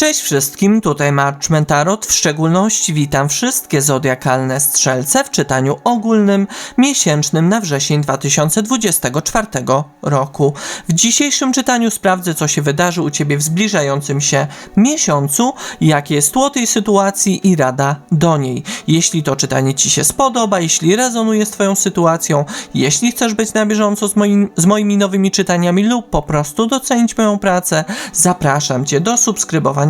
Cześć wszystkim, tutaj Marchman Tarot. W szczególności witam wszystkie zodiakalne strzelce w czytaniu ogólnym miesięcznym na wrzesień 2024 roku. W dzisiejszym czytaniu sprawdzę, co się wydarzy u Ciebie w zbliżającym się miesiącu, jakie jest tło tej sytuacji i rada do niej. Jeśli to czytanie Ci się spodoba, jeśli rezonuje z Twoją sytuacją, jeśli chcesz być na bieżąco z, moim, z moimi nowymi czytaniami lub po prostu docenić moją pracę, zapraszam Cię do subskrybowania,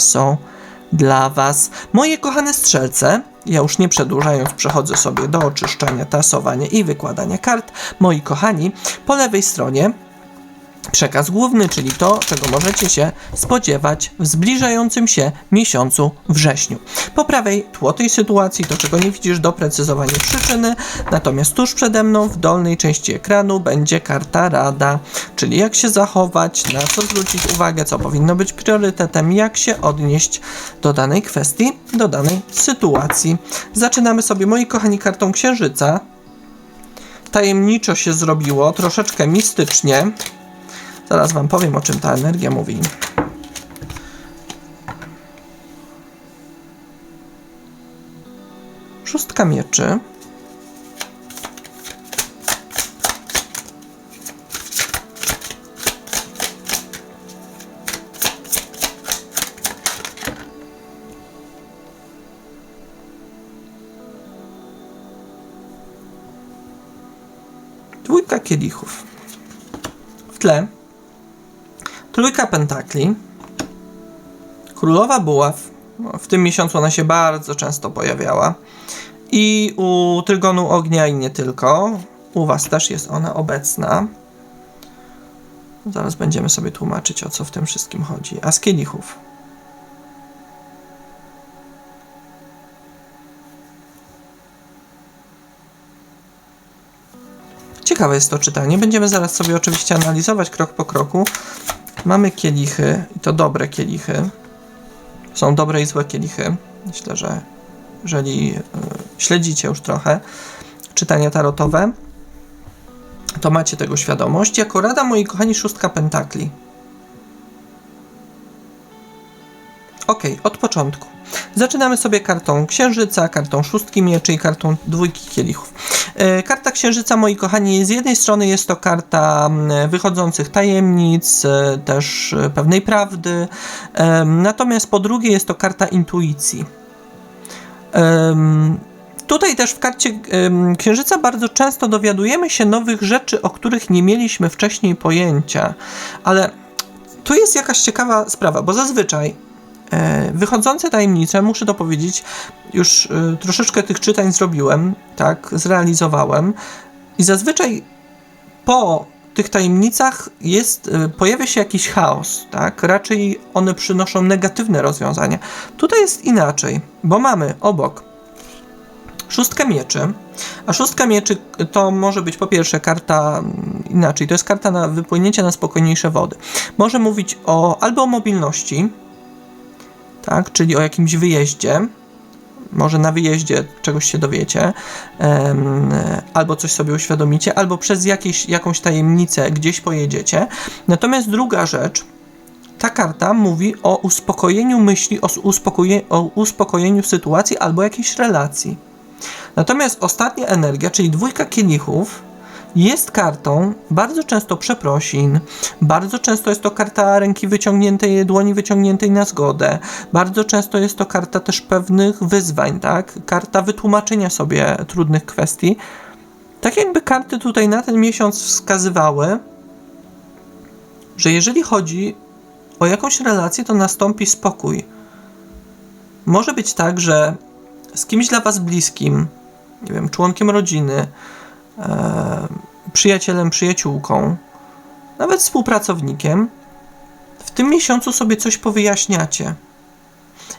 są dla Was. Moje kochane strzelce, ja już nie przedłużając, przechodzę sobie do oczyszczania, tasowania i wykładania kart. Moi kochani, po lewej stronie przekaz główny, czyli to, czego możecie się spodziewać w zbliżającym się miesiącu wrześniu. Po prawej tło tej sytuacji, to czego nie widzisz, doprecyzowanie przyczyny, natomiast tuż przede mną w dolnej części ekranu będzie karta rada, czyli jak się zachować, na co zwrócić uwagę, co powinno być priorytetem, jak się odnieść do danej kwestii, do danej sytuacji. Zaczynamy sobie, moi kochani, kartą księżyca. Tajemniczo się zrobiło, troszeczkę mistycznie. Zaraz wam powiem, o czym ta energia mówi. Szóstka mieczy. Kielichów. W tle Trójka pentakli. Królowa buław. No, w tym miesiącu ona się bardzo często pojawiała. I u Trygonu Ognia i nie tylko. U Was też jest ona obecna. Zaraz będziemy sobie tłumaczyć, o co w tym wszystkim chodzi. A z kielichów. Ciekawe jest to czytanie. Będziemy zaraz sobie oczywiście analizować krok po kroku. Mamy kielichy, i to dobre kielichy. Są dobre i złe kielichy. Myślę, że jeżeli y, śledzicie już trochę czytania tarotowe, to macie tego świadomość. Jako rada, moi kochani, szóstka pentakli. Ok, od początku. Zaczynamy sobie kartą księżyca, kartą szóstki mieczy i kartą dwójki kielichów. E, karta księżyca, moi kochani, z jednej strony jest to karta wychodzących tajemnic, e, też e, pewnej prawdy, natomiast po drugie jest to karta intuicji. Tutaj też w karcie Księżyca bardzo często dowiadujemy się nowych rzeczy, o których nie mieliśmy wcześniej pojęcia, ale tu jest jakaś ciekawa sprawa, bo zazwyczaj wychodzące tajemnice, muszę to powiedzieć, już e, troszeczkę tych czytań zrobiłem, tak, zrealizowałem i zazwyczaj po tych tajemnicach jest, e, pojawia się jakiś chaos, tak? Raczej one przynoszą negatywne rozwiązania. Tutaj jest inaczej, bo mamy obok szóstkę mieczy, a szóstka mieczy to może być po pierwsze karta mm, inaczej, to jest karta na wypłynięcie na spokojniejsze wody. Może mówić o albo o mobilności, tak? czyli o jakimś wyjeździe. Może na wyjeździe czegoś się dowiecie, albo coś sobie uświadomicie, albo przez jakieś, jakąś tajemnicę gdzieś pojedziecie. Natomiast druga rzecz, ta karta mówi o uspokojeniu myśli, o, uspokoje, o uspokojeniu sytuacji albo jakiejś relacji. Natomiast ostatnia energia, czyli dwójka kielichów, jest kartą bardzo często przeprosin, bardzo często jest to karta ręki wyciągniętej, dłoni wyciągniętej na zgodę, bardzo często jest to karta też pewnych wyzwań, tak? Karta wytłumaczenia sobie trudnych kwestii. Tak jakby karty tutaj na ten miesiąc wskazywały, że jeżeli chodzi o jakąś relację, to nastąpi spokój. Może być tak, że z kimś dla Was bliskim, nie wiem, członkiem rodziny, przyjacielem, przyjaciółką, nawet współpracownikiem, w tym miesiącu sobie coś powyjaśniacie.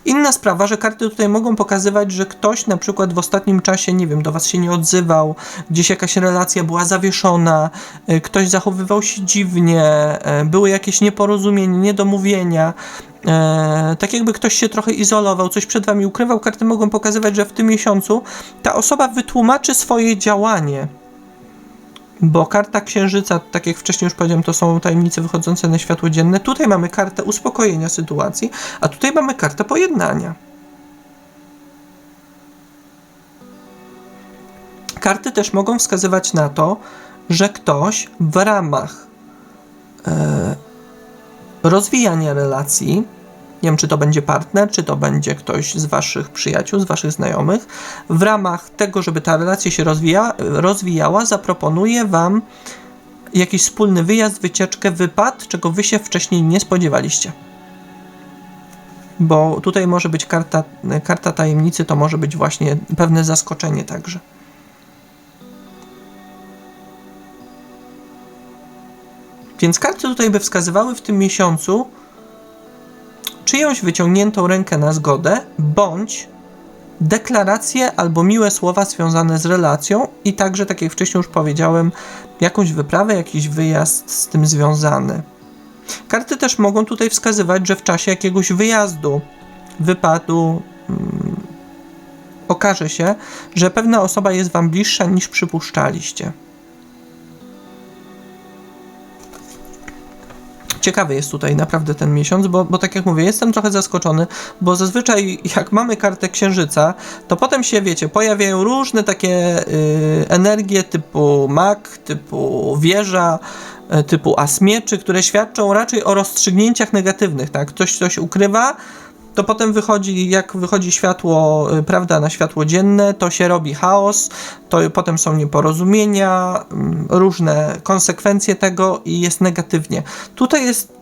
Inna sprawa, że karty tutaj mogą pokazywać, że ktoś na przykład w ostatnim czasie, nie wiem, do was się nie odzywał, gdzieś jakaś relacja była zawieszona, y, ktoś zachowywał się dziwnie, y, były jakieś nieporozumienia, niedomówienia. E, tak jakby ktoś się trochę izolował, coś przed wami ukrywał, karty mogą pokazywać, że w tym miesiącu ta osoba wytłumaczy swoje działanie. Bo karta księżyca, tak jak wcześniej już powiedziałem, to są tajemnice wychodzące na światło dzienne. Tutaj mamy kartę uspokojenia sytuacji, a tutaj mamy kartę pojednania. Karty też mogą wskazywać na to, że ktoś w ramach e, rozwijania relacji, nie wiem czy to będzie partner, czy to będzie ktoś z waszych przyjaciół, z waszych znajomych, w ramach tego, żeby ta relacja się rozwija, rozwijała, zaproponuje wam jakiś wspólny wyjazd, wycieczkę, wypad, czego wy się wcześniej nie spodziewaliście. Bo tutaj może być karta, karta tajemnicy, to może być właśnie pewne zaskoczenie także. Więc karty tutaj by wskazywały w tym miesiącu czyjąś wyciągniętą rękę na zgodę, bądź deklaracje albo miłe słowa związane z relacją i także, tak jak wcześniej już powiedziałem, jakąś wyprawę, jakiś wyjazd z tym związany. Karty też mogą tutaj wskazywać, że w czasie jakiegoś wyjazdu, wypadu, mm, okaże się, że pewna osoba jest Wam bliższa niż przypuszczaliście. Ciekawy jest tutaj naprawdę ten miesiąc, bo, bo tak jak mówię, jestem trochę zaskoczony, bo zazwyczaj jak mamy kartę księżyca, to potem się, wiecie, pojawiają różne takie y, energie typu mak, typu wieża, y, typu asmieczy, które świadczą raczej o rozstrzygnięciach negatywnych, tak? Ktoś coś ukrywa, to potem wychodzi, jak wychodzi światło, y, prawda, na światło dzienne, to się robi chaos, to potem są nieporozumienia, mm, różne konsekwencje tego i jest negatywnie. Tutaj jest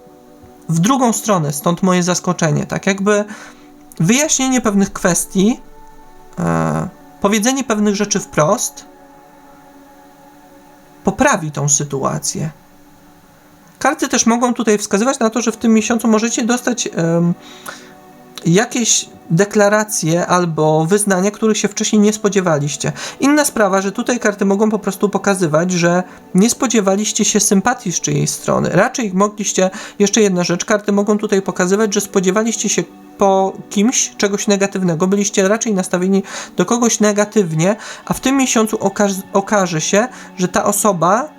w drugą stronę, stąd moje zaskoczenie, tak jakby wyjaśnienie pewnych kwestii, e, powiedzenie pewnych rzeczy wprost poprawi tą sytuację. Karty też mogą tutaj wskazywać na to, że w tym miesiącu możecie dostać jakieś deklaracje albo wyznania, których się wcześniej nie spodziewaliście. Inna sprawa, że tutaj karty mogą po prostu pokazywać, że nie spodziewaliście się sympatii z czyjejś strony. Raczej mogliście, jeszcze jedna rzecz, karty mogą tutaj pokazywać, że spodziewaliście się po kimś czegoś negatywnego, byliście raczej nastawieni do kogoś negatywnie, a w tym miesiącu okaż okaże się, że ta osoba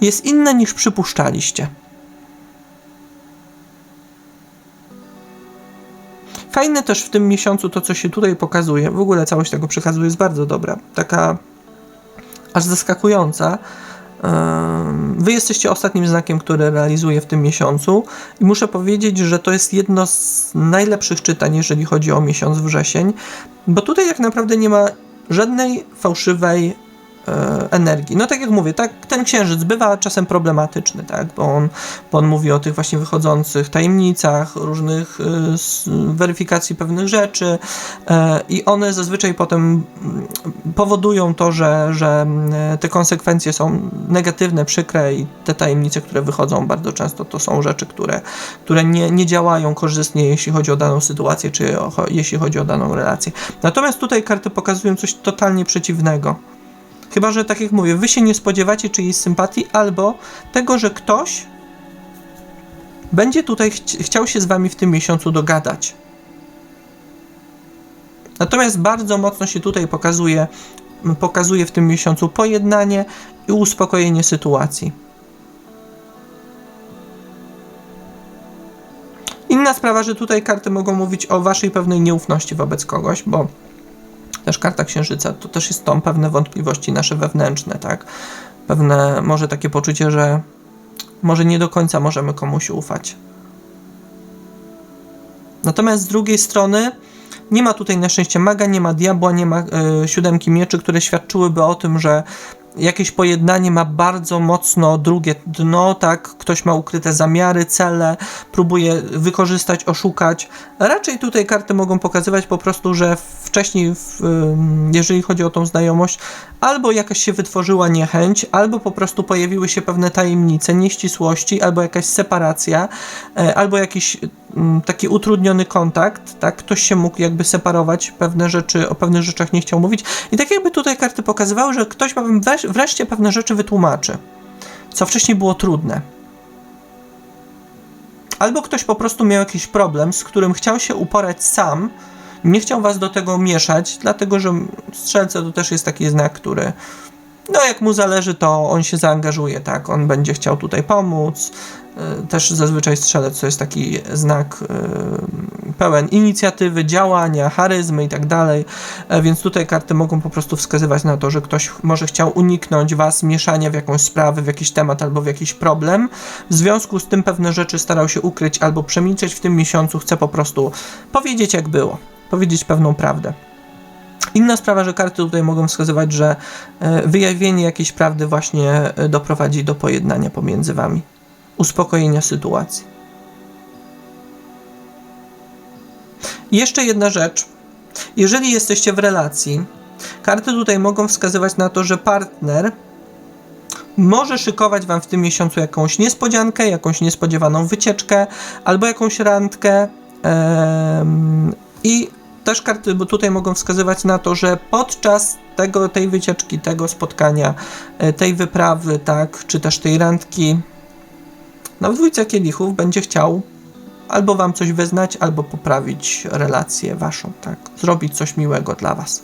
jest inna niż przypuszczaliście. Fajne też w tym miesiącu to, co się tutaj pokazuje, w ogóle całość tego przekazu jest bardzo dobra, taka aż zaskakująca. Wy jesteście ostatnim znakiem, który realizuję w tym miesiącu. I muszę powiedzieć, że to jest jedno z najlepszych czytań, jeżeli chodzi o miesiąc wrzesień, bo tutaj jak naprawdę nie ma żadnej fałszywej energii. No tak jak mówię, tak, ten księżyc bywa czasem problematyczny, tak, bo on, bo on mówi o tych właśnie wychodzących tajemnicach, różnych y, weryfikacji pewnych rzeczy y, i one zazwyczaj potem mm, powodują to, że, że te konsekwencje są negatywne, przykre i te tajemnice, które wychodzą bardzo często to są rzeczy, które, które nie, nie działają korzystnie, jeśli chodzi o daną sytuację, czy o, jeśli chodzi o daną relację. Natomiast tutaj karty pokazują coś totalnie przeciwnego. Chyba, że tak jak mówię, wy się nie spodziewacie czyjejś sympatii albo tego, że ktoś będzie tutaj ch chciał się z wami w tym miesiącu dogadać. Natomiast bardzo mocno się tutaj pokazuje, pokazuje w tym miesiącu pojednanie i uspokojenie sytuacji. Inna sprawa, że tutaj karty mogą mówić o waszej pewnej nieufności wobec kogoś, bo też karta księżyca, to też jest tą pewne wątpliwości nasze wewnętrzne, tak? Pewne może takie poczucie, że może nie do końca możemy komuś ufać. Natomiast z drugiej strony nie ma tutaj na szczęście maga, nie ma diabła, nie ma y, siódemki mieczy, które świadczyłyby o tym, że jakieś pojednanie ma bardzo mocno drugie dno, tak? Ktoś ma ukryte zamiary, cele, próbuje wykorzystać, oszukać. Raczej tutaj karty mogą pokazywać po prostu, że wcześniej, jeżeli chodzi o tą znajomość, albo jakaś się wytworzyła niechęć, albo po prostu pojawiły się pewne tajemnice, nieścisłości, albo jakaś separacja, e, albo jakiś taki utrudniony kontakt, tak? Ktoś się mógł jakby separować, pewne rzeczy, o pewnych rzeczach nie chciał mówić. I tak jakby tutaj karty pokazywały, że ktoś wam wresz- wreszcie pewne rzeczy wytłumaczy, co wcześniej było trudne. Albo ktoś po prostu miał jakiś problem, z którym chciał się uporać sam, nie chciał was do tego mieszać, dlatego że strzelce to też jest taki znak, który no jak mu zależy, to on się zaangażuje, tak, on będzie chciał tutaj pomóc. Y, Też zazwyczaj strzelec to jest taki znak y, pełen inicjatywy, działania, charyzmy i tak dalej, E, więc tutaj karty mogą po prostu wskazywać na to, że ktoś może chciał uniknąć was mieszania w jakąś sprawę, w jakiś temat albo w jakiś problem. W związku z tym pewne rzeczy starał się ukryć albo przemilczeć w tym miesiącu, chce po prostu powiedzieć jak było, powiedzieć pewną prawdę. Inna sprawa, że karty tutaj mogą wskazywać, że e, wyjawienie jakiejś prawdy właśnie e, doprowadzi do pojednania pomiędzy wami, uspokojenia sytuacji. Jeszcze jedna rzecz. Jeżeli jesteście w relacji, karty tutaj mogą wskazywać na to, że partner może szykować wam w tym miesiącu jakąś niespodziankę, jakąś niespodziewaną wycieczkę albo jakąś randkę. em, I też karty bo tutaj mogą wskazywać na to, że podczas tego, tej wycieczki, tego spotkania, e, tej wyprawy, tak, czy też tej randki, no dwójce kielichów będzie chciał albo wam coś wyznać, albo poprawić relację waszą, tak, zrobić coś miłego dla was.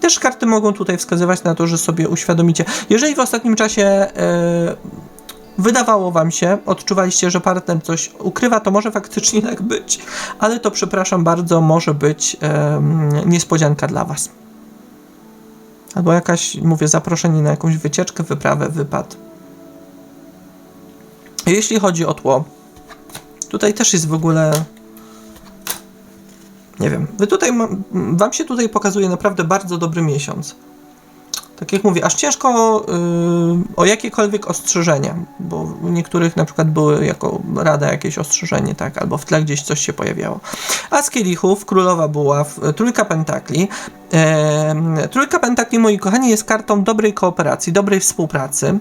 Też karty mogą tutaj wskazywać na to, że sobie uświadomicie. Jeżeli w ostatnim czasie e, wydawało wam się, odczuwaliście, że partner coś ukrywa, to może faktycznie tak być, ale to przepraszam bardzo, może być niespodzianka dla was. Albo jakaś, mówię, zaproszenie na jakąś wycieczkę, wyprawę, wypad. Jeśli chodzi o tło, tutaj też jest w ogóle. Nie wiem, wy tutaj, wam się tutaj pokazuje naprawdę bardzo dobry miesiąc. Tak jak mówię, aż ciężko y, o jakiekolwiek ostrzeżenia, bo u niektórych na przykład były jako rada jakieś ostrzeżenie, tak, albo w tle gdzieś coś się pojawiało. A z kielichów, królowa buław, y, trójka pentakli. Em, trójka pentakli, moi kochani, jest kartą dobrej kooperacji, dobrej współpracy.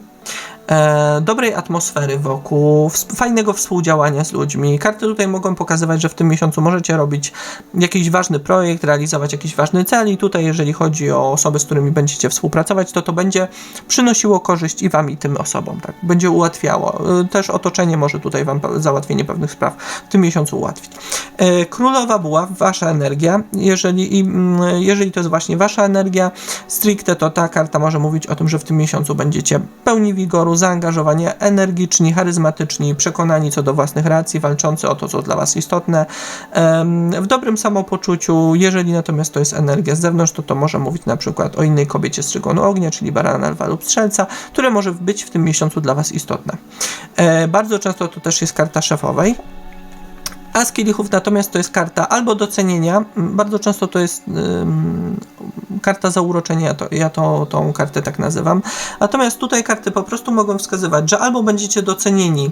E, dobrej atmosfery wokół, fajnego współdziałania z ludźmi. Karty tutaj mogą pokazywać, że w tym miesiącu możecie robić jakiś ważny projekt, realizować jakiś ważny cel i tutaj jeżeli chodzi o osoby, z którymi będziecie współpracować, to to będzie przynosiło korzyść i wam i tym osobom, tak? Będzie ułatwiało. Y, Też otoczenie może tutaj wam załatwienie pewnych spraw w tym miesiącu ułatwić. E, Królowa była wasza energia, jeżeli, mm, jeżeli to jest właśnie wasza energia, stricte to ta karta może mówić o tym, że w tym miesiącu będziecie pełni wigoru, zaangażowania, energiczni, charyzmatyczni, przekonani co do własnych racji, walczący o to, co dla was istotne, w dobrym samopoczuciu. Jeżeli natomiast to jest energia z zewnątrz, to to może mówić na przykład o innej kobiecie z trzygonu ognia, czyli barana, lwa lub strzelca, które może być w tym miesiącu dla was istotne. E, bardzo często to też jest karta szefowej, a z kielichów natomiast to jest karta albo docenienia, m, bardzo często to jest ym, karta zauroczenia, ja, to, ja to, tą kartę tak nazywam. Natomiast tutaj karty po prostu mogą wskazywać, że albo będziecie docenieni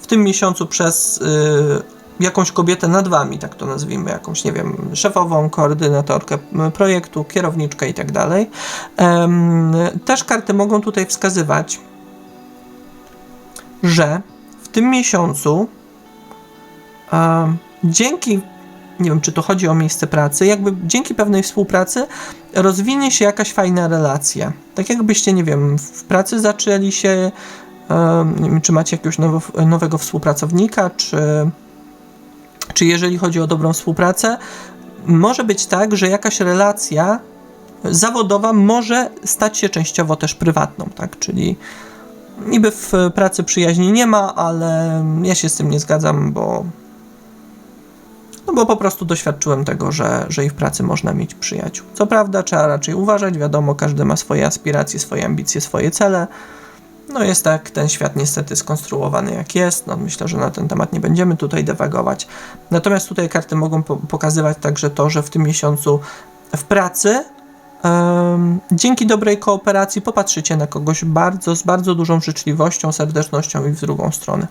w tym miesiącu przez y, jakąś kobietę nad wami, tak to nazwijmy, jakąś, nie wiem, szefową, koordynatorkę projektu, kierowniczkę i tak Też karty mogą tutaj wskazywać, że w tym miesiącu dzięki, nie wiem, czy to chodzi o miejsce pracy, jakby dzięki pewnej współpracy rozwinie się jakaś fajna relacja. Tak jakbyście, nie wiem, w pracy zaczęli się, nie wiem, czy macie jakiegoś nowo, nowego współpracownika, czy, czy jeżeli chodzi o dobrą współpracę, może być tak, że jakaś relacja zawodowa może stać się częściowo też prywatną, tak? Czyli niby w pracy przyjaźni nie ma, ale ja się z tym nie zgadzam, bo no bo po prostu doświadczyłem tego, że, że i w pracy można mieć przyjaciół. Co prawda, trzeba raczej uważać, wiadomo, każdy ma swoje aspiracje, swoje ambicje, swoje cele. No jest tak ten świat niestety skonstruowany jak jest. No myślę, że na ten temat nie będziemy tutaj dewagować. Natomiast tutaj karty mogą po- pokazywać także to, że w tym miesiącu w pracy dzięki dobrej kooperacji popatrzycie na kogoś bardzo, z bardzo dużą życzliwością, serdecznością i w drugą stronę.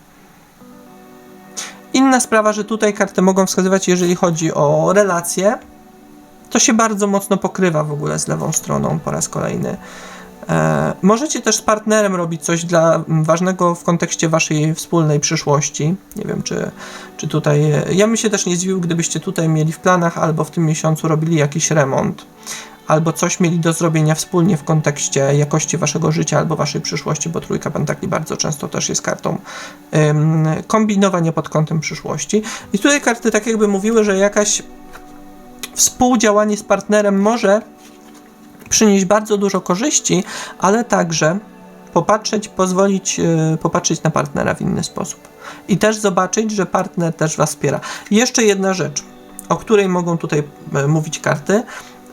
Inna sprawa, że tutaj karty mogą wskazywać, jeżeli chodzi o relacje, to się bardzo mocno pokrywa w ogóle z lewą stroną po raz kolejny. E, możecie też z partnerem robić coś dla ważnego w kontekście waszej wspólnej przyszłości. Nie wiem, czy, czy tutaj. e, Ja bym się też nie zdziwił, gdybyście tutaj mieli w planach albo w tym miesiącu robili jakiś remont, albo coś mieli do zrobienia wspólnie w kontekście jakości waszego życia albo waszej przyszłości, bo trójka pentakli bardzo często też jest kartą ym, kombinowania pod kątem przyszłości. I tutaj karty tak jakby mówiły, że jakaś współdziałanie z partnerem może przynieść bardzo dużo korzyści, ale także popatrzeć, pozwolić yy, popatrzeć na partnera w inny sposób. I też zobaczyć, że partner też was wspiera. Jeszcze jedna rzecz, o której mogą tutaj e, mówić karty.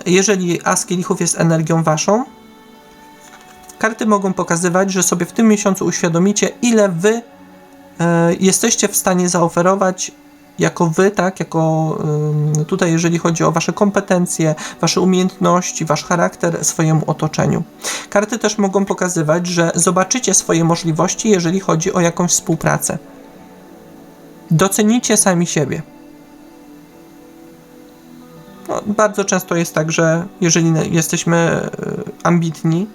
Jeżeli as kielichów jest energią waszą, karty mogą pokazywać, że sobie w tym miesiącu uświadomicie, ile wy e, jesteście w stanie zaoferować jako wy, tak, jako ym, tutaj, jeżeli chodzi o wasze kompetencje, wasze umiejętności, wasz charakter swojemu otoczeniu. Karty też mogą pokazywać, że zobaczycie swoje możliwości, jeżeli chodzi o jakąś współpracę. Docenicie sami siebie. No, bardzo często jest tak, że jeżeli jesteśmy y, ambitni,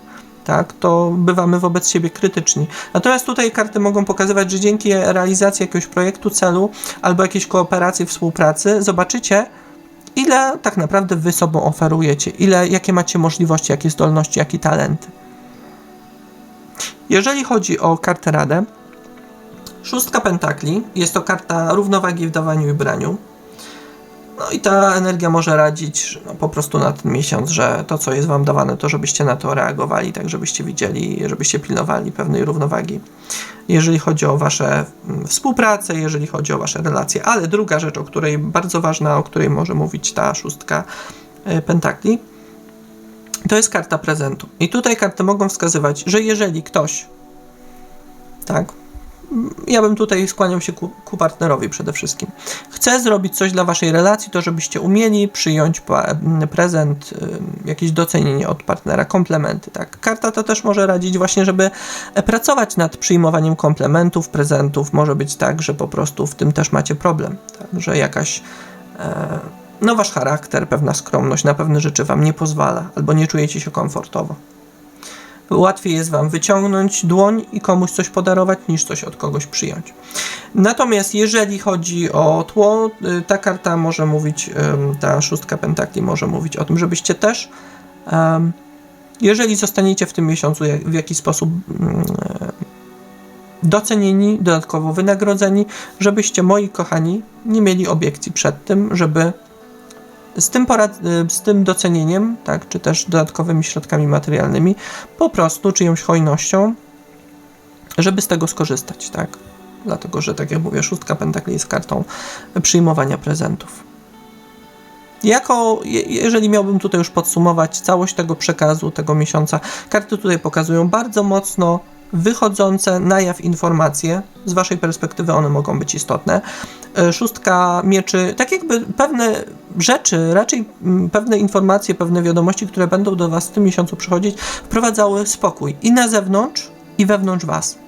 tak, to bywamy wobec siebie krytyczni. Natomiast tutaj karty mogą pokazywać, że dzięki realizacji jakiegoś projektu, celu albo jakiejś kooperacji, współpracy, zobaczycie, ile tak naprawdę wy sobą oferujecie, ile, jakie macie możliwości, jakie zdolności, jakie talenty. Jeżeli chodzi o kartę Radę, szóstka pentakli jest to karta równowagi w dawaniu i braniu. No i ta energia może radzić no, po prostu na ten miesiąc, że to, co jest wam dawane, to żebyście na to reagowali, tak żebyście widzieli, żebyście pilnowali pewnej równowagi. Jeżeli chodzi o wasze mm, współpracę, jeżeli chodzi o wasze relacje. Ale druga rzecz, o której bardzo ważna, o której może mówić ta szóstka e, pentakli, to jest karta prezentu. I tutaj karty mogą wskazywać, że jeżeli ktoś, tak, ja bym tutaj skłaniał się ku, ku partnerowi przede wszystkim. Chcę zrobić coś dla waszej relacji, to żebyście umieli przyjąć prezent, ym, jakieś docenienie od partnera, komplementy, tak. Karta to też może radzić właśnie, żeby e, pracować nad przyjmowaniem komplementów, prezentów. Może być tak, że po prostu w tym też macie problem, tak, że jakaś e, no wasz charakter, pewna skromność na pewne rzeczy wam nie pozwala, albo nie czujecie się komfortowo. Łatwiej jest Wam wyciągnąć dłoń i komuś coś podarować, niż coś od kogoś przyjąć. Natomiast jeżeli chodzi o tło, y, ta karta może mówić, ta szóstka pentakli może mówić o tym, żebyście też, jeżeli zostaniecie w tym miesiącu w jakiś sposób ym, docenieni, dodatkowo wynagrodzeni, żebyście, moi kochani, nie mieli obiekcji przed tym, żeby z tym, porad, y, z tym docenieniem, tak, czy też dodatkowymi środkami materialnymi, po prostu czyjąś hojnością, żeby z tego skorzystać, tak? Dlatego, że tak jak mówię, szóstka pentakli jest kartą przyjmowania prezentów. Jako, je- jeżeli miałbym tutaj już podsumować całość tego przekazu, tego miesiąca, karty tutaj pokazują bardzo mocno wychodzące na jaw informacje. Z Waszej perspektywy one mogą być istotne. E, Szóstka mieczy, tak jakby pewne rzeczy, raczej mm, pewne informacje, pewne wiadomości, które będą do Was w tym miesiącu przychodzić, wprowadzały spokój i na zewnątrz, i wewnątrz Was.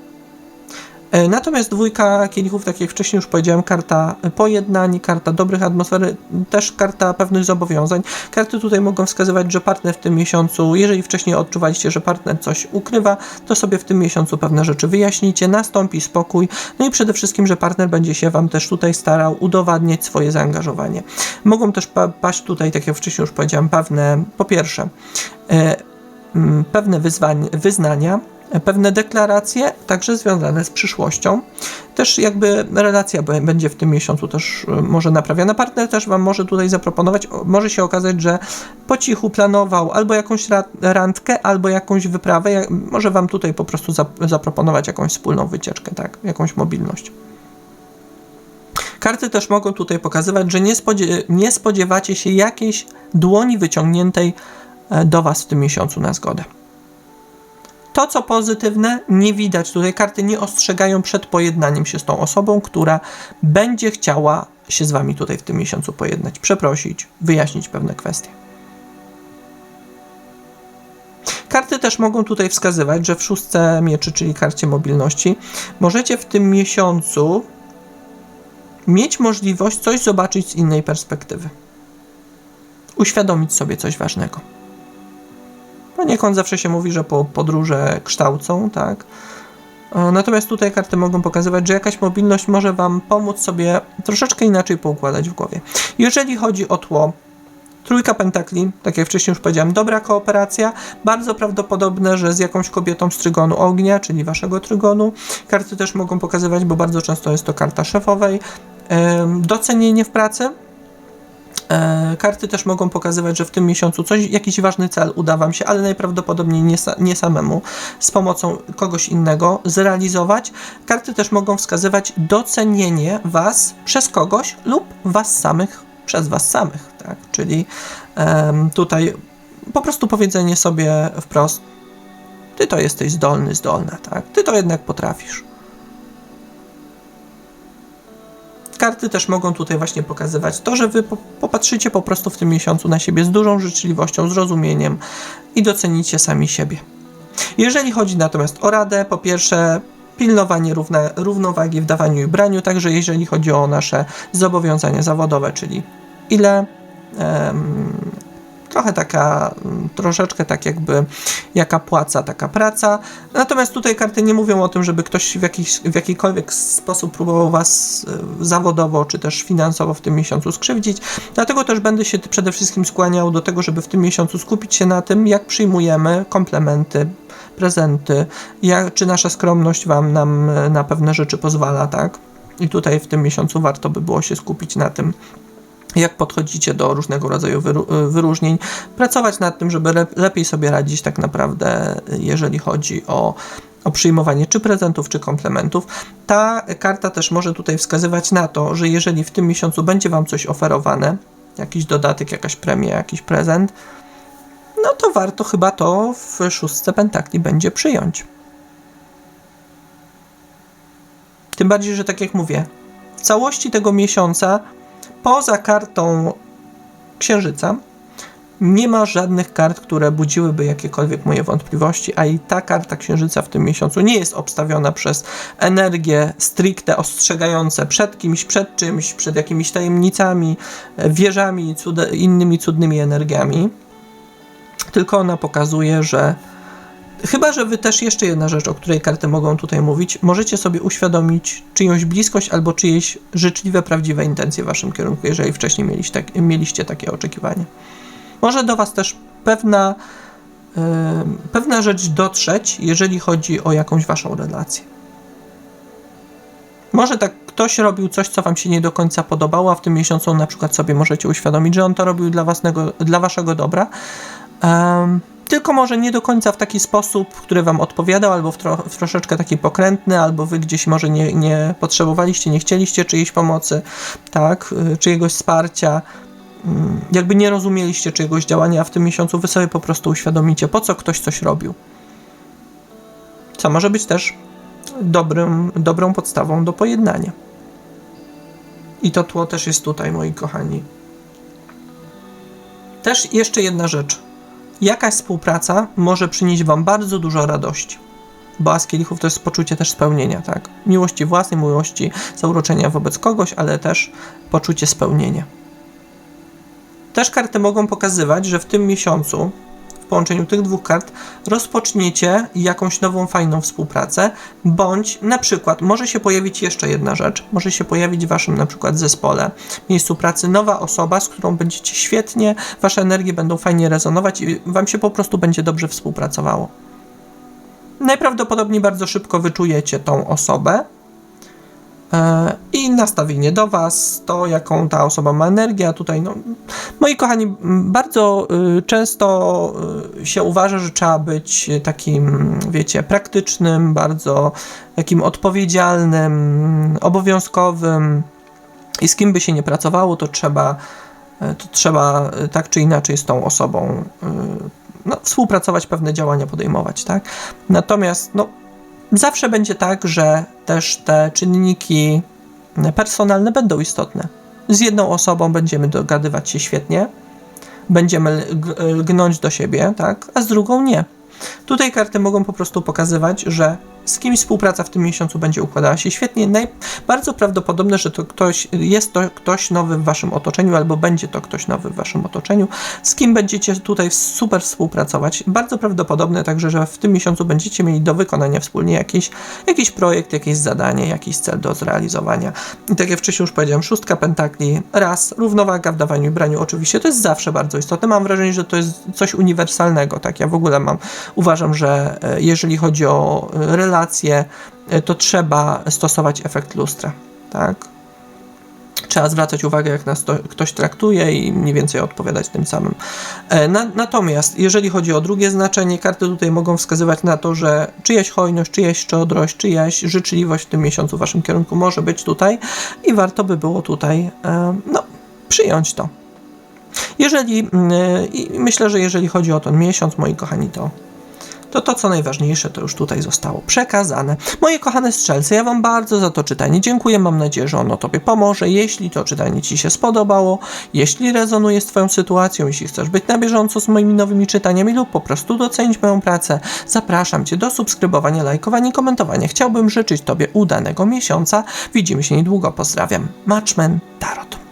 E, Natomiast dwójka kielichów, tak jak wcześniej już powiedziałem, karta pojednań, karta dobrych atmosfery, też karta pewnych zobowiązań. Karty tutaj mogą wskazywać, że partner w tym miesiącu, jeżeli wcześniej odczuwaliście, że partner coś ukrywa, to sobie w tym miesiącu pewne rzeczy wyjaśnicie, nastąpi spokój, no i przede wszystkim, że partner będzie się Wam też tutaj starał udowadniać swoje zaangażowanie. Mogą też pa paść tutaj, tak jak wcześniej już powiedziałem, pewne, po pierwsze, e, mm, pewne wyznania, pewne deklaracje, także związane z przyszłością. Też jakby relacja będzie w tym miesiącu też e, może naprawiana. Partner też Wam może tutaj zaproponować, może się okazać, że po cichu planował albo jakąś ra- randkę, albo jakąś wyprawę, może Wam tutaj po prostu zap- zaproponować jakąś wspólną wycieczkę, tak, jakąś mobilność. Karty też mogą tutaj pokazywać, że nie, spodzie- nie spodziewacie się jakiejś dłoni wyciągniętej e, do Was w tym miesiącu na zgodę. To, co pozytywne, nie widać. Tutaj karty nie ostrzegają przed pojednaniem się z tą osobą, która będzie chciała się z Wami tutaj w tym miesiącu pojednać, przeprosić, wyjaśnić pewne kwestie. Karty też mogą tutaj wskazywać, że w szóstce mieczy, czyli karcie mobilności, możecie w tym miesiącu mieć możliwość coś zobaczyć z innej perspektywy. Uświadomić sobie coś ważnego. Poniekąd zawsze się mówi, że po podróże kształcą, tak? E, Natomiast tutaj karty mogą pokazywać, że jakaś mobilność może Wam pomóc sobie troszeczkę inaczej poukładać w głowie. Jeżeli chodzi o tło, Trójka pentakli, tak jak wcześniej już powiedziałem, dobra kooperacja. Bardzo prawdopodobne, że z jakąś kobietą z trygonu ognia, czyli waszego trygonu. Karty też mogą pokazywać, bo bardzo często jest to karta szefowej. Docenienie w pracy. E, Karty też mogą pokazywać, że w tym miesiącu coś, jakiś ważny cel uda Wam się, ale najprawdopodobniej nie, nie samemu, z pomocą kogoś innego zrealizować. Karty też mogą wskazywać docenienie Was przez kogoś lub Was samych przez Was samych, tak? Czyli tutaj po prostu powiedzenie sobie wprost: Ty to jesteś zdolny, zdolna, tak? Ty to jednak potrafisz. Karty też mogą tutaj właśnie pokazywać to, że wy po- popatrzycie po prostu w tym miesiącu na siebie z dużą życzliwością, zrozumieniem i docenicie sami siebie. Jeżeli chodzi natomiast o radę, po pierwsze pilnowanie równa, równowagi w dawaniu i braniu, także jeżeli chodzi o nasze zobowiązania zawodowe, czyli ile trochę taka, mm, troszeczkę tak jakby jaka płaca, taka praca. Natomiast tutaj karty nie mówią o tym, żeby ktoś w, jakiś, w jakikolwiek sposób próbował was e, zawodowo czy też finansowo w tym miesiącu skrzywdzić. Dlatego też będę się przede wszystkim skłaniał do tego, żeby w tym miesiącu skupić się na tym, jak przyjmujemy komplementy, prezenty, jak, czy nasza skromność wam nam e, na pewne rzeczy pozwala, tak? I tutaj w tym miesiącu warto by było się skupić na tym, jak podchodzicie do różnego rodzaju wyru- wyróżnień, pracować nad tym, żeby le- lepiej sobie radzić tak naprawdę, jeżeli chodzi o, o przyjmowanie czy prezentów, czy komplementów. Ta karta też może tutaj wskazywać na to, że jeżeli w tym miesiącu będzie Wam coś oferowane, jakiś dodatek, jakaś premia, jakiś prezent, no to warto chyba to w szóstce pentakli będzie przyjąć. Tym bardziej, że tak jak mówię, w całości tego miesiąca poza kartą Księżyca nie ma żadnych kart, które budziłyby jakiekolwiek moje wątpliwości, a i ta karta Księżyca w tym miesiącu nie jest obstawiona przez energie stricte ostrzegające przed kimś, przed czymś, przed jakimiś tajemnicami, wieżami, cude, innymi cudnymi energiami. Tylko ona pokazuje, że Chyba, że wy też jeszcze jedna rzecz, o której karty mogą tutaj mówić, możecie sobie uświadomić czyjąś bliskość albo czyjeś życzliwe, prawdziwe intencje w waszym kierunku, jeżeli wcześniej mieliście, tak, mieliście takie oczekiwania. Może do was też pewna, yy, pewna rzecz dotrzeć, jeżeli chodzi o jakąś waszą relację. Może tak ktoś robił coś, co wam się nie do końca podobało, a w tym miesiącu na przykład sobie możecie uświadomić, że on to robił dla, własnego, dla waszego dobra. Em, tylko może nie do końca w taki sposób, który wam odpowiadał, albo w, tro, w troszeczkę taki pokrętny, albo wy gdzieś może nie, nie potrzebowaliście, nie chcieliście czyjejś pomocy, tak, y, czyjegoś wsparcia, mm, jakby nie rozumieliście czyjegoś działania, w tym miesiącu wy sobie po prostu uświadomicie, po co ktoś coś robił. Co może być też dobrym, dobrą podstawą do pojednania. I to tło też jest tutaj, moi kochani. Też jeszcze jedna rzecz. Jakaś współpraca może przynieść Wam bardzo dużo radości. Bo As Kielichów to jest poczucie też spełnienia, tak? Miłości własnej, miłości, zauroczenia wobec kogoś, ale też poczucie spełnienia. Też karty mogą pokazywać, że w tym miesiącu, połączeniu tych dwóch kart, rozpoczniecie jakąś nową, fajną współpracę, bądź na przykład może się pojawić jeszcze jedna rzecz, może się pojawić w Waszym na przykład zespole, miejscu pracy nowa osoba, z którą będziecie świetnie, Wasze energie będą fajnie rezonować i Wam się po prostu będzie dobrze współpracowało. Najprawdopodobniej bardzo szybko wyczujecie tą osobę, i nastawienie do Was, to jaką ta osoba ma energię. A tutaj, no, moi kochani, bardzo y, często y, się uważa, że trzeba być takim, wiecie, praktycznym, bardzo takim odpowiedzialnym, obowiązkowym i z kim by się nie pracowało, to trzeba, y, to trzeba tak czy inaczej z tą osobą no, współpracować, pewne działania podejmować, tak? Natomiast, no, zawsze będzie tak, że też te czynniki personalne będą istotne. Z jedną osobą będziemy dogadywać się świetnie, będziemy lg- lgnąć do siebie, tak, a z drugą nie. Tutaj karty mogą po prostu pokazywać, że z kimś współpraca w tym miesiącu będzie układała się świetnie. Naj, bardzo prawdopodobne, że to ktoś, jest to ktoś nowy w waszym otoczeniu, albo będzie to ktoś nowy w waszym otoczeniu, z kim będziecie tutaj super współpracować. Bardzo prawdopodobne także, że w tym miesiącu będziecie mieli do wykonania wspólnie jakiś, jakiś projekt, jakieś zadanie, jakiś cel do zrealizowania. I tak jak wcześniej już powiedziałem, szóstka pentakli, raz, równowaga w dawaniu i braniu, oczywiście to jest zawsze bardzo istotne. Mam wrażenie, że to jest coś uniwersalnego, tak? Ja w ogóle mam, uważam, że e, jeżeli chodzi o relacje, e, to trzeba stosować efekt lustra, tak? Trzeba zwracać uwagę, jak nas to, ktoś traktuje i mniej więcej odpowiadać tym samym. E, Na, natomiast, jeżeli chodzi o drugie znaczenie, karty tutaj mogą wskazywać na to, że czyjaś hojność, czyjaś szczodrość, czyjaś życzliwość w tym miesiącu w waszym kierunku może być tutaj i warto by było tutaj, e, no, przyjąć to. Jeżeli, mm, i myślę, że jeżeli chodzi o ten miesiąc, moi kochani, to to to, co najważniejsze, to już tutaj zostało przekazane. Moje kochane strzelce, ja Wam bardzo za to czytanie dziękuję. Mam nadzieję, że ono Tobie pomoże. Jeśli to czytanie Ci się spodobało, jeśli rezonuje z Twoją sytuacją, jeśli chcesz być na bieżąco z moimi nowymi czytaniami lub po prostu docenić moją pracę, zapraszam Cię do subskrybowania, lajkowania i komentowania. Chciałbym życzyć Tobie udanego miesiąca. Widzimy się niedługo. Pozdrawiam. Matchman Tarot.